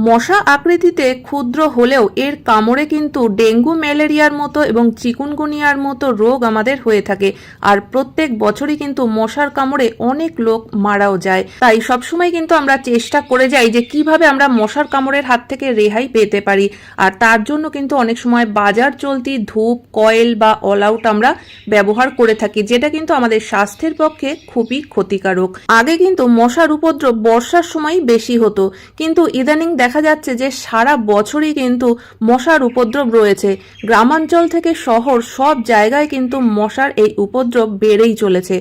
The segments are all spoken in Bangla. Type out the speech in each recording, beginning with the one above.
মশা আকৃতিতে ক্ষুদ্র হলেও এর কামড়ে কিন্তু ডেঙ্গু, ম্যালেরিয়ার মতো এবং চিকুনগুনিয়ার মতো রোগ আমাদের হয়ে থাকে। আর প্রত্যেক বছরই কিন্তু মশার কামড়ে অনেক লোক মারাও যায়। তাই সবসময় কিন্তু আমরা চেষ্টা করে যাই যে কীভাবে আমরা মশার কামড়ের হাত থেকে রেহাই পেতে পারি। আর তার জন্য কিন্তু অনেক সময় বাজার চলতি ধূপ, কয়েল বা অল আউট আমরা ব্যবহার করে থাকি, যেটা কিন্তু আমাদের স্বাস্থ্যের পক্ষে খুবই ক্ষতিকারক। আগে কিন্তু মশার উপদ্রব বর্ষার সময় বেশি হতো। কিন্তু ইদানিং দেখা যাচ্ছে যে সারা বছরই কিন্তু মশার উপদ্রব রয়েছে। গ্রামাঞ্চল থেকে শহর সব জায়গায় কিন্তু মশার এই উপদ্রব বেড়েই চলেছে।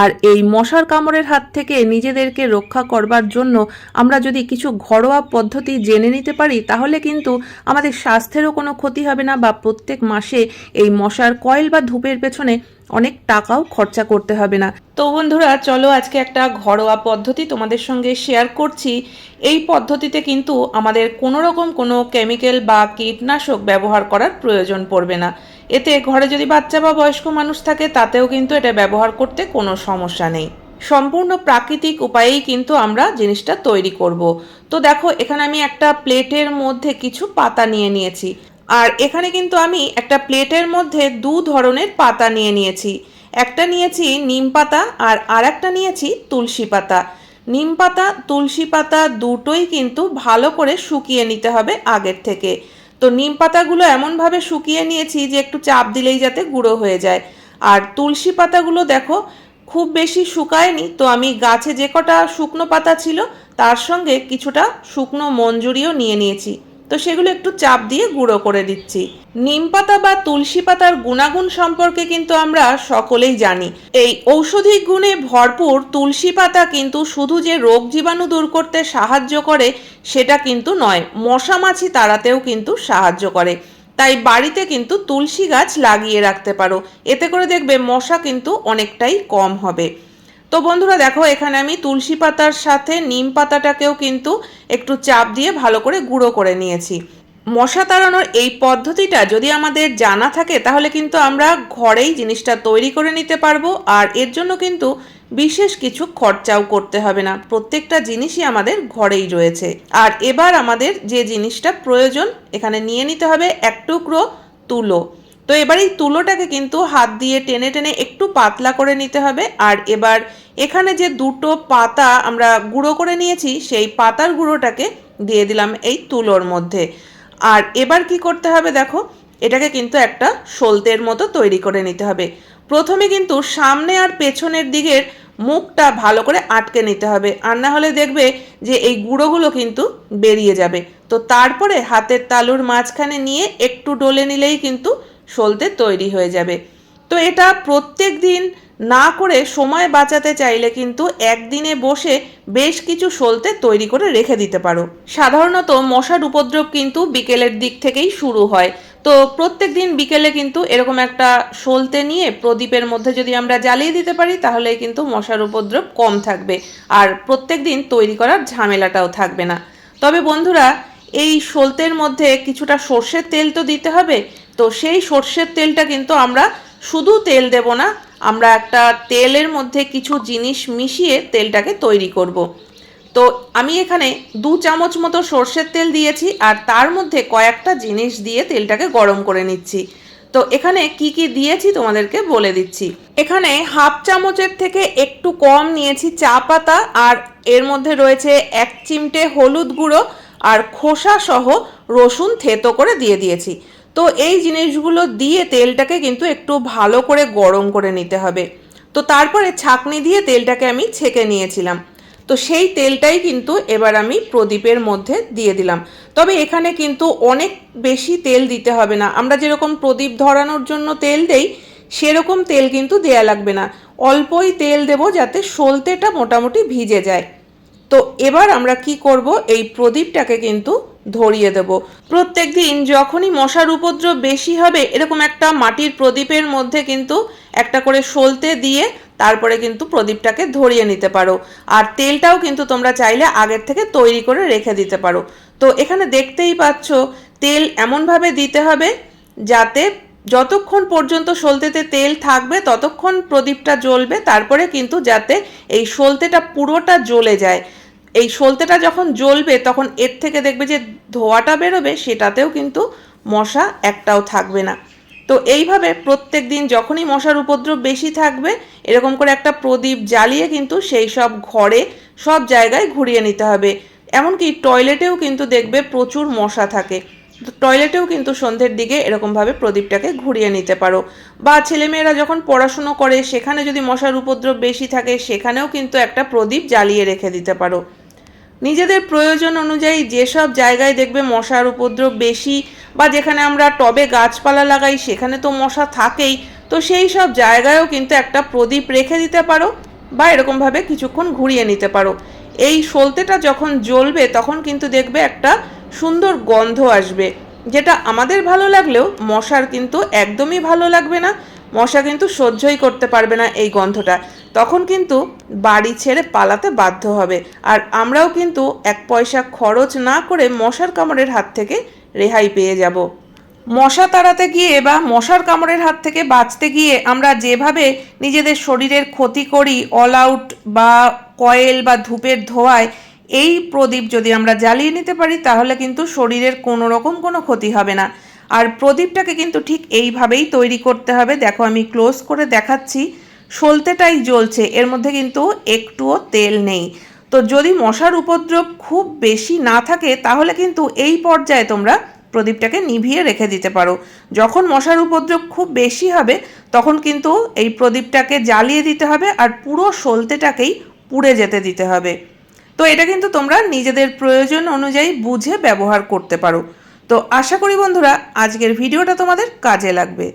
আর এই মশার কামড়ের হাত থেকে নিজেদেরকে রক্ষা করবার জন্য আমরা যদি কিছু ঘরোয়া পদ্ধতি জেনে নিতে পারি, তাহলে কিন্তু আমাদের স্বাস্থ্যেরও কোনো ক্ষতি হবে না বা প্রত্যেক মাসে এই মশার কয়েল বা ধূপের পেছনে অনেক টাকাও খরচা করতে হবে না। তো বন্ধুরা, চলো আজকে একটা ঘরোয়া পদ্ধতি তোমাদের সঙ্গে শেয়ার করছি। এই পদ্ধতিতে কিন্তু আমাদের কোনো রকম কোনো কেমিক্যাল বা কীটনাশক ব্যবহার করার প্রয়োজন পড়বে না। এতে ঘরে যদি বাচ্চা বা বয়স্ক মানুষ থাকে, তাতেও কিন্তু এটা ব্যবহার করতে কোনো সমস্যা নেই। সম্পূর্ণ প্রাকৃতিক উপায়েই কিন্তু আমরা জিনিসটা তৈরি করব। তো দেখো, এখানে আমি একটা প্লেটের মধ্যে কিছু পাতা নিয়ে নিয়েছি। আর এখানে কিন্তু আমি একটা প্লেটের মধ্যে দু ধরনের পাতা নিয়ে নিয়েছি। একটা নিয়েছি নিম পাতা আর আর একটা নিয়েছি তুলসী পাতা। নিম পাতা, তুলসী পাতা দুটোই কিন্তু ভালো করে শুকিয়ে নিতে হবে আগের থেকে। তো নিম পাতাগুলো এমনভাবে শুকিয়ে নিয়েছি যে একটু চাপ দিলেই যাতে গুঁড়ো হয়ে যায়। আর তুলসী পাতাগুলো দেখো, খুব বেশি শুকায়নি। তো আমি গাছে যে কটা শুকনো পাতা ছিল, তার সঙ্গে কিছুটা শুকনো মঞ্জুরিও নিয়ে নিয়েছি। তো সেগুলো একটু চাপ দিয়ে গুঁড়ো করে দিচ্ছি। নিম পাতা বা তুলসী পাতার গুণাগুণ সম্পর্কে কিন্তু আমরা সকলেই জানি। এই ঔষধি গুণে ভরপুর তুলসী পাতা কিন্তু শুধু যে রোগ জীবাণু দূর করতে সাহায্য করে, সেটা কিন্তু নয়, মশা মাছি তাড়াতেও কিন্তু সাহায্য করে। তাই বাড়িতে কিন্তু তুলসী গাছ লাগিয়ে রাখতে পারো, এতে করে দেখবে মশা কিন্তু অনেকটাই কম হবে। তো বন্ধুরা দেখো, এখানে আমি তুলসী পাতার সাথে নিম পাতাটাকেও কিন্তু একটু চাপ দিয়ে ভালো করে গুঁড়ো করে নিয়েছি। মশা তাড়ানোর এই পদ্ধতিটা যদি আমাদের জানা থাকে, তাহলে কিন্তু আমরা ঘরেই জিনিসটা তৈরি করে নিতে পারব, আর এর জন্য কিন্তু বিশেষ কিছু খরচাও করতে হবে না। প্রত্যেকটা জিনিসই আমাদের ঘরেই রয়েছে। আর এবার আমাদের যে জিনিসটা প্রয়োজন, এখানে নিয়ে নিতে হবে এক টুকরো তুলো। তো এবার এই তুলোটাকে কিন্তু হাত দিয়ে টেনে টেনে একটু পাতলা করে নিতে হবে। আর এবার এখানে যে দুটো পাতা আমরা গুঁড়ো করে নিয়েছি, সেই পাতার গুঁড়োটাকে দিয়ে দিলাম এই তুলোর মধ্যে। আর এবার কি করতে হবে দেখো, এটাকে কিন্তু একটা সলতের মতো তৈরি করে নিতে হবে। প্রথমে কিন্তু সামনে আর পেছনের দিকের মুখটা ভালো করে আটকে নিতে হবে। আর না হলে দেখবে যে এই গুঁড়োগুলো কিন্তু বেরিয়ে যাবে। তো তারপরে হাতের তালুর মাঝখানে নিয়ে একটু ডলে নিলেই কিন্তু সলতে তৈরি হয়ে যাবে। তো এটা প্রত্যেক দিন না করে সময় বাঁচাতে চাইলে কিন্তু একদিনে বসে বেশ কিছু সলতে তৈরি করে রেখে দিতে পারো। সাধারণত মশার উপদ্রব কিন্তু বিকেলের দিক থেকেই শুরু হয়। তো প্রত্যেক দিন বিকেলে কিন্তু এরকম একটা সলতে নিয়ে প্রদীপের মধ্যে যদি আমরা জ্বালিয়ে দিতে পারি, তাহলে কিন্তু মশার উপদ্রব কম থাকবে। আর প্রত্যেক দিন তৈরি করার ঝামেলাটাও থাকবে না। তবে বন্ধুরা, এই সলতের মধ্যে কিছুটা সর্ষের তেল তো দিতে হবে। তো সেই সর্ষের তেলটা কিন্তু আমরা শুধু তেল দেব না, আমরা একটা তেলের মধ্যে কিছু জিনিস মিশিয়ে তেলটাকে তৈরি করব। তো আমি এখানে দু চামচ মতো সর্ষের তেল দিয়েছি আর তার মধ্যে কয়েকটা জিনিস দিয়ে তেলটাকে গরম করে নিচ্ছি। তো এখানে কি কি দিয়েছি তোমাদেরকে বলে দিচ্ছি। এখানে হাফ চামচের থেকে একটু কম নিয়েছি চা পাতা আর এর মধ্যে রয়েছে এক চিমটে হলুদ গুঁড়ো আর খোসা সহ রসুন থেতো করে দিয়ে দিয়েছি। তো এই জিনিসগুলো দিয়ে তেলটাকে কিন্তু একটু ভালো করে গরম করে নিতে হবে। তো তারপরে ছাকনি দিয়ে তেলটাকে আমি ছেঁকে নিয়েছিলাম। তো সেই তেলটাই কিন্তু এবার আমি প্রদীপের মধ্যে দিয়ে দিলাম। তবে এখানে কিন্তু অনেক বেশি তেল দিতে হবে না। আমরা যেরকম প্রদীপ ধরানোর জন্য তেল দেই, সেরকম তেল কিন্তু দেয়া লাগবে না। অল্পই তেল দেব যাতে সলতেটা মোটামুটি ভিজে যায়। তো এবার আমরা কি করব? এই প্রদীপটাকে কিন্তু ধরিয়ে দেব। প্রত্যেক দিন যখনই মশার উপদ্রব বেশি হবে, এরকম একটা মাটির প্রদীপের মধ্যে কিন্তু একটা করে সলতে দিয়ে তারপরে কিন্তু প্রদীপটাকে ধরিয়ে নিতে পারো। আর তেলটাও কিন্তু তোমরা চাইলে আগের থেকে তৈরি করে রেখে দিতে পারো। তো এখানে দেখতেই পাচ্ছ, তেল এমনভাবে দিতে হবে যাতে যতক্ষণ পর্যন্ত সলতেতে তেল থাকবে, ততক্ষণ প্রদীপটা জ্বলবে, তারপরে কিন্তু যাতে এই সলতেটা পুরোটা জ্বলে যায়। এই সলতেটা যখন জ্বলবে, তখন এর থেকে দেখবে যে ধোঁয়াটা বেরোবে, সেটাতেও কিন্তু মশা একটাও থাকবে না। তো এইভাবে প্রত্যেক দিন যখনই মশার উপদ্রব বেশি থাকবে, এরকম করে একটা প্রদীপ জ্বালিয়ে কিন্তু সেই সব ঘরে, সব জায়গায় ঘুরিয়ে নিতে হবে। এমনকি টয়লেটেও কিন্তু দেখবে প্রচুর মশা থাকে। তো টয়লেটেও কিন্তু সন্ধ্যের দিকে এরকমভাবে প্রদীপটাকে ঘুরিয়ে নিতে পারো। বা ছেলেমেয়েরা যখন পড়াশুনো করে, সেখানে যদি মশার উপদ্রব বেশি থাকে, সেখানেও কিন্তু একটা প্রদীপ জ্বালিয়ে রেখে দিতে পারো। নিজেদের প্রয়োজন অনুযায়ী যেসব জায়গায় দেখবে মশার উপদ্রব বেশি বা যেখানে আমরা টবে গাছপালা লাগাই, সেখানে তো মশা থাকেই, তো সেই সব জায়গায়ও কিন্তু একটা প্রদীপ রেখে দিতে পারো বা এরকমভাবে কিছুক্ষণ ঘুরিয়ে নিতে পারো। এই সলতেটা যখন জ্বলবে, তখন কিন্তু দেখবে একটা সুন্দর গন্ধ আসবে, যেটা আমাদের ভালো লাগলেও মশার কিন্তু একদমই ভালো লাগবে না। মশা কিন্তু সহ্যই করতে পারবে না এই গন্ধটা। তখন কিন্তু বাড়ি ছেড়ে পালাতে বাধ্য হবে। আর আমরাও কিন্তু এক পয়সা খরচ না করে মশার কামড়ের হাত থেকে রেহাই পেয়ে যাব। মশা তাড়াতে গিয়ে বা মশার কামড়ের হাত থেকে বাঁচতে গিয়ে আমরা যেভাবে নিজেদের শরীরের ক্ষতি করি অল আউট বা কয়েল বা ধূপের ধোয়ায়, এই প্রদীপ যদি আমরা জ্বালিয়ে নিতে পারি, তাহলে কিন্তু শরীরের কোনো রকম কোনো ক্ষতি হবে না। আর প্রদীপটাকে কিন্তু ঠিক এইভাবেই তৈরি করতে হবে। দেখো আমি ক্লোজ করে দেখাচ্ছি। সলতেটাই জ্বলছে, এর মধ্যে কিন্তু একটুও তেল নেই। তো যদি মশার উপদ্রব খুব বেশি না থাকে, তাহলে কিন্তু এই পর্যায়ে তোমরা প্রদীপটাকে নিভিয়ে রেখে দিতে পারো। যখন মশার উপদ্রব খুব বেশি হবে, তখন কিন্তু এই প্রদীপটাকে জ্বালিয়ে দিতে হবে আর পুরো সলতেটাকেই পুড়ে যেতে দিতে হবে। তো এটা কিন্তু তোমরা নিজেদের প্রয়োজন অনুযায়ী বুঝে ব্যবহার করতে পারো। তো আশা করি বন্ধুরা আজকের ভিডিওটা তোমাদের কাজে লাগবে।